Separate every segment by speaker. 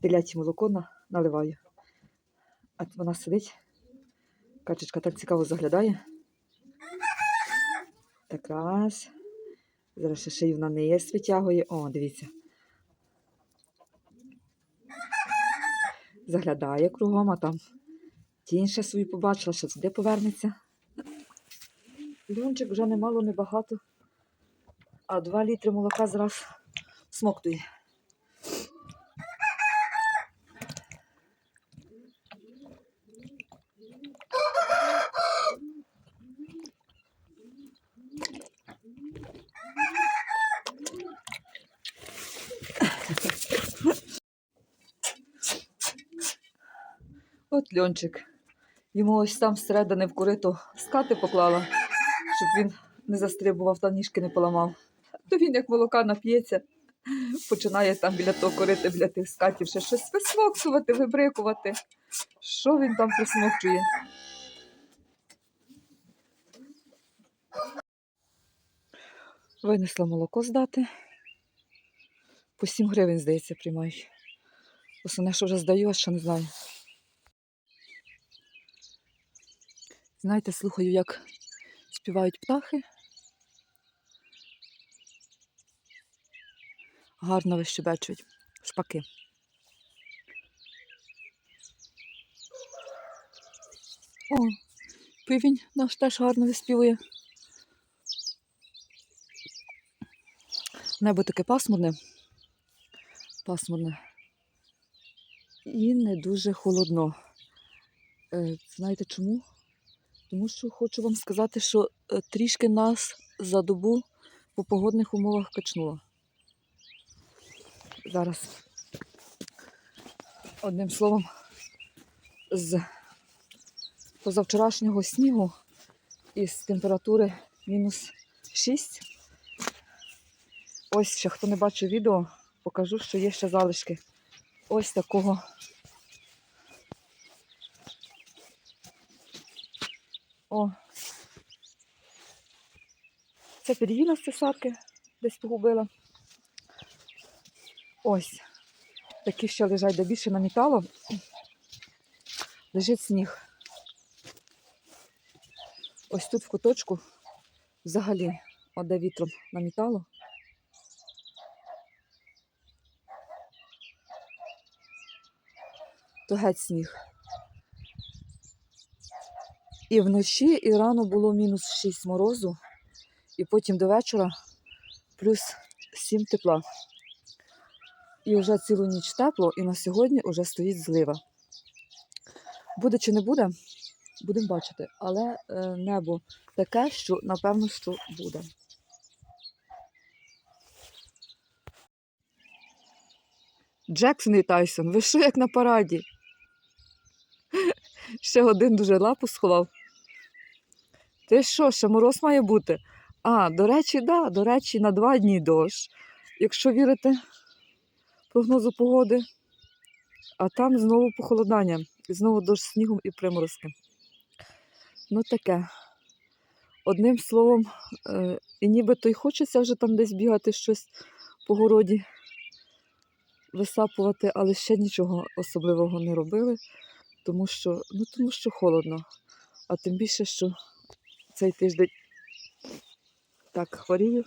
Speaker 1: теляче молоко на- наливаю. А вона сидить. Качечка так цікаво заглядає. Так раз. Зараз ще шию на низ витягує. О, дивіться. Заглядає кругом, а там тінь ще свою побачила, що сюди повернеться. Льончик вже немало, небагато. А 2 літри молока зараз смоктує. От льончик. Йому ось там всередини в корито скати поклала, щоб він не застрибував та ніжки не поламав. То він як молока нап'ється, починає там біля того корита, біля тих скатів ще щось висмоксувати, вибрикувати. Що він там присмокчує? Винесла молоко здати. По 7 гривень, здається, приймають. Основне, що вже здаю, а ще не знаю. Знаєте, слухаю, як співають птахи. Гарно вищебечуть шпаки. О, пивень наш теж гарно виспівує. Небо таке пасмурне. Пасмурне. І не дуже холодно. Е, знаєте чому? Тому що хочу вам сказати, що е, трішки нас за добу по погодних умовах качнуло. Зараз. Одним словом, з позавчорашнього снігу із температури мінус 6. Ось ще хто не бачив відео, покажу, що є ще залишки. Ось такого О. Це підгіна з цесарки десь погубила. Ось. Такі ще лежать, де більше намітало. Лежить сніг. Ось тут в куточку взагалі, от де вітром намітало. То геть сніг. І вночі, і рано було мінус 6 морозу, і потім до вечора плюс 7 тепла. І вже цілу ніч тепло, і на сьогодні вже стоїть злива. Буде чи не буде, будемо бачити. Але е, небо таке, що напевно, що буде. Джексон і Тайсон, ви що як на параді? Ще один дуже лапу сховав. Ти що, ще мороз має бути? А, до речі, да, до речі, на два дні дощ. Якщо вірите прогнозу погоди, а там знову похолодання. І знову дощ снігом і приморозки. Ну таке. Одним словом, е, і нібито й хочеться вже там десь бігати щось по городі, висапувати, але ще нічого особливого не робили, тому що, ну, тому що холодно. А тим більше, що цей тиждень так хворію,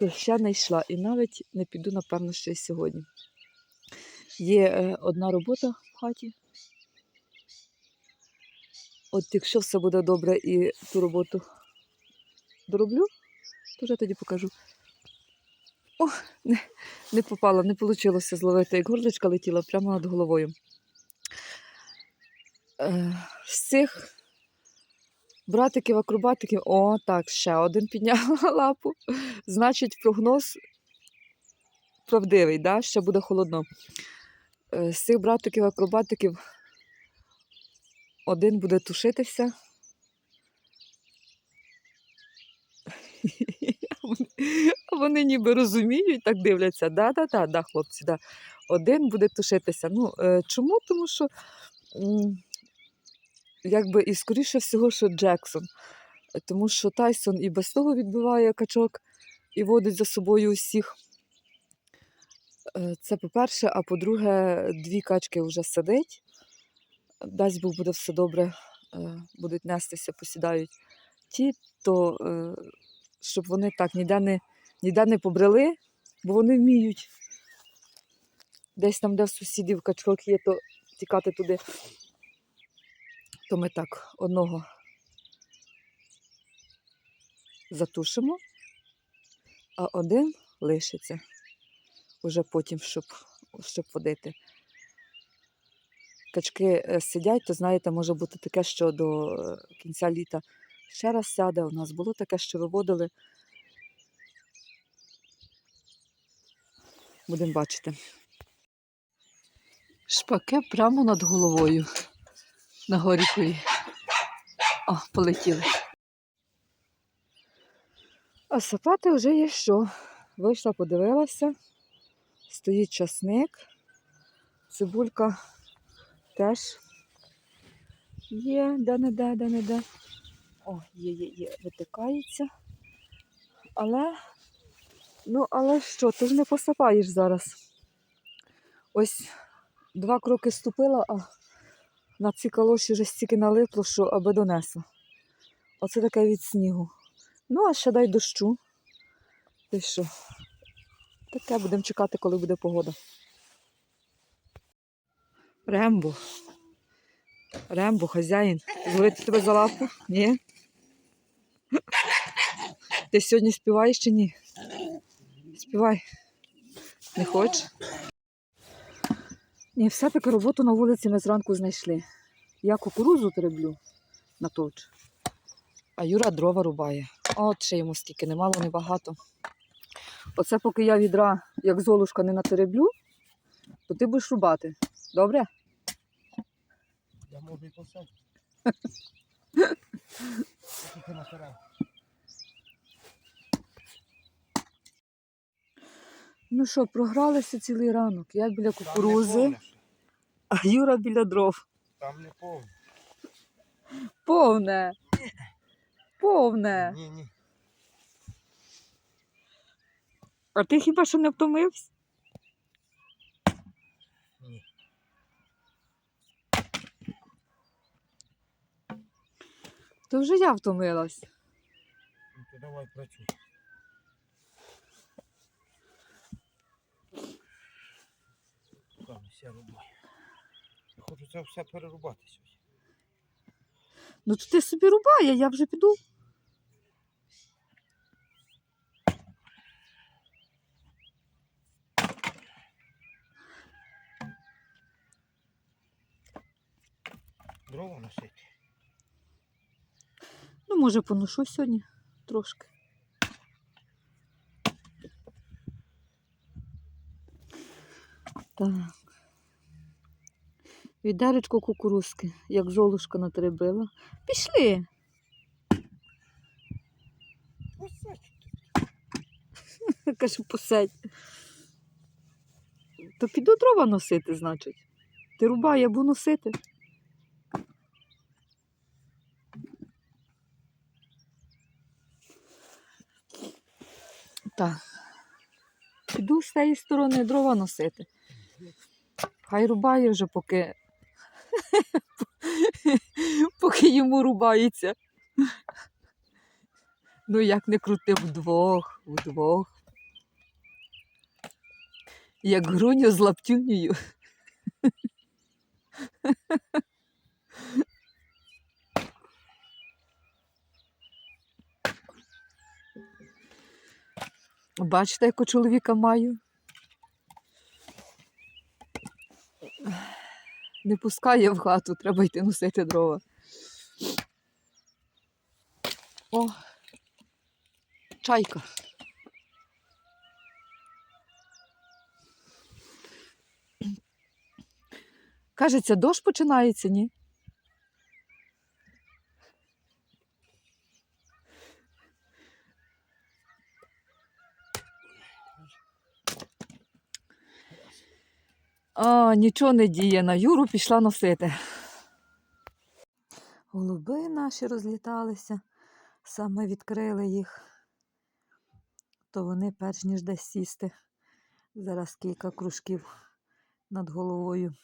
Speaker 1: то ще не йшла і навіть не піду, напевно, ще й сьогодні. Є е, одна робота в хаті. От якщо все буде добре і ту роботу дороблю, то вже тоді покажу. О, не, не попала, не вийшло зловити, як горличка летіла прямо над головою. Е, з цих братиків, акробатиків, о, так, ще один підняв лапу. Значить, прогноз правдивий, да? ще буде холодно. Е, З цих братиків, акробатиків один буде тушитися. Вони- ніби розуміють, так дивляться. Да-да-да, да, хлопці, да. Один буде тушитися. Ну, е, чому? Тому що якби і скоріше всього, що Джексон. Тому що Тайсон і без того відбиває качок і водить за собою усіх. Е, Це по-перше, а по-друге, дві качки вже сидить. Дасть Бог буде все добре, е, будуть нестися, посідають ті, то е, щоб вони так ніде не, ніде не побрели, бо вони вміють. Десь там, де в сусідів качок є, то тікати туди. То ми так одного затушимо, а один лишиться уже потім, щоб, щоб водити. Качки е, сидять, то знаєте, може бути таке, що до е, кінця літа ще раз сяде. У нас було таке, що виводили. Будемо бачити. Шпаки прямо над головою. На горіхові. О, полетіли. А сапати вже є що. Вийшла, подивилася. Стоїть часник. Цибулька теж є, де-не-де, де-не-де. О, є, є, є, витикається. Але, ну, але що, ти ж не посапаєш зараз. Ось два кроки ступила, а на ці калоші вже стільки налипло, що аби донесла. Оце таке від снігу. Ну, а ще дай дощу. Ти що? Таке будемо чекати, коли буде погода. Рембо. Рембо, хазяїн. Зловити тебе за лапу? Ні? Ти сьогодні співаєш чи ні? Співай. Не хочеш? Ні, все-таки роботу на вулиці ми зранку знайшли. Я кукурузу тереблю на точ, а Юра дрова рубає. От ще йому скільки, немало, небагато. Оце поки я відра, як золушка, не натереблю, то ти будеш рубати. Добре?
Speaker 2: Я можу і посадити.
Speaker 1: Ну що, програлися цілий ранок. Я біля кукурузи. А Юра біля дров.
Speaker 2: Там не повне.
Speaker 1: Повне. Повне.
Speaker 2: Ні, ні.
Speaker 1: А ти хіба що не втомився?
Speaker 2: Ні.
Speaker 1: То вже я втомилась.
Speaker 2: Ну, то давай працюй. Там все рубай. Хочу це все перерубати сьогодні.
Speaker 1: Ну то ти собі рубай, а я вже піду.
Speaker 2: Дрова носити.
Speaker 1: Ну, може, поношу сьогодні трошки. Так. Відеречко кукурузки, як золушка натеребила. Пішли. Каже, посадь. То піду дрова носити, значить. Ти рубай, я буду носити. Так. Піду з тієї сторони дрова носити. Хай рубає вже, поки. поки йому рубається. Ну, як не крути вдвох, вдвох. Як груню з лаптюнею. Бачите, яку чоловіка маю? Не пускає в хату, треба йти носити дрова. О, чайка. Кажеться, дощ починається, ні? А, нічого не діє, на Юру пішла носити. Голуби наші розліталися, саме відкрили їх, то вони перш ніж десь сісти Зараз кілька кружків над головою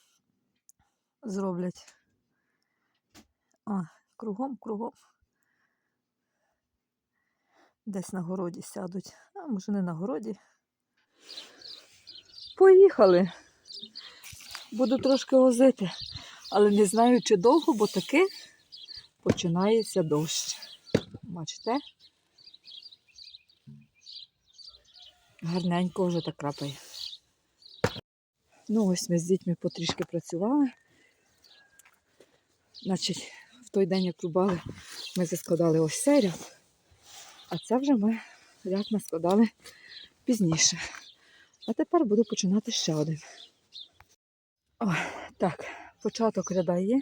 Speaker 1: зроблять. А, кругом, кругом. Десь на городі сядуть. А може не на городі. Поїхали. Буду трошки возити, але не знаю, чи довго, бо таки починається дощ. Бачите? Гарненько вже так крапає. Ну, ось ми з дітьми потрішки працювали. Значить, в той день, як рубали, ми заскладали ось цей ряд, а це вже ми ряд наскладали пізніше. А тепер буду починати ще один. О, так, початок ряда є,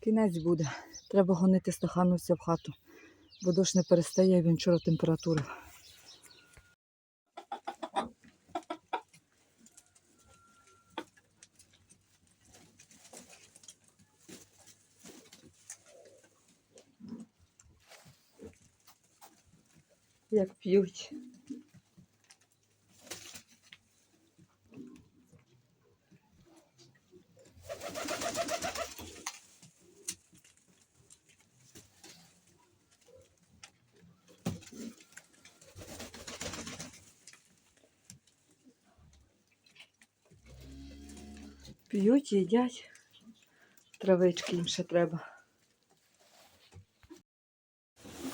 Speaker 1: кінець буде. Треба гонити стахановця в хату, бо дощ не перестає, він вчора температура. Як п'ють. П'ють, їдять. Травички їм ще треба.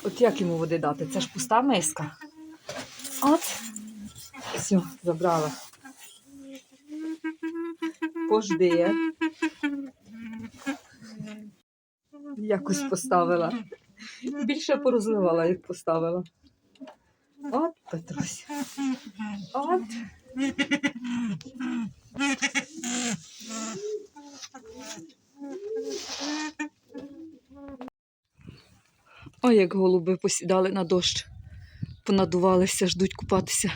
Speaker 1: От як йому води дати? Це ж пуста миска. От. Все, забрала. Пожди. Якось поставила. Більше порозливала, як поставила. От, Петрусь. От. Ой, як голуби посідали на дощ. Понадувалися, ждуть купатися.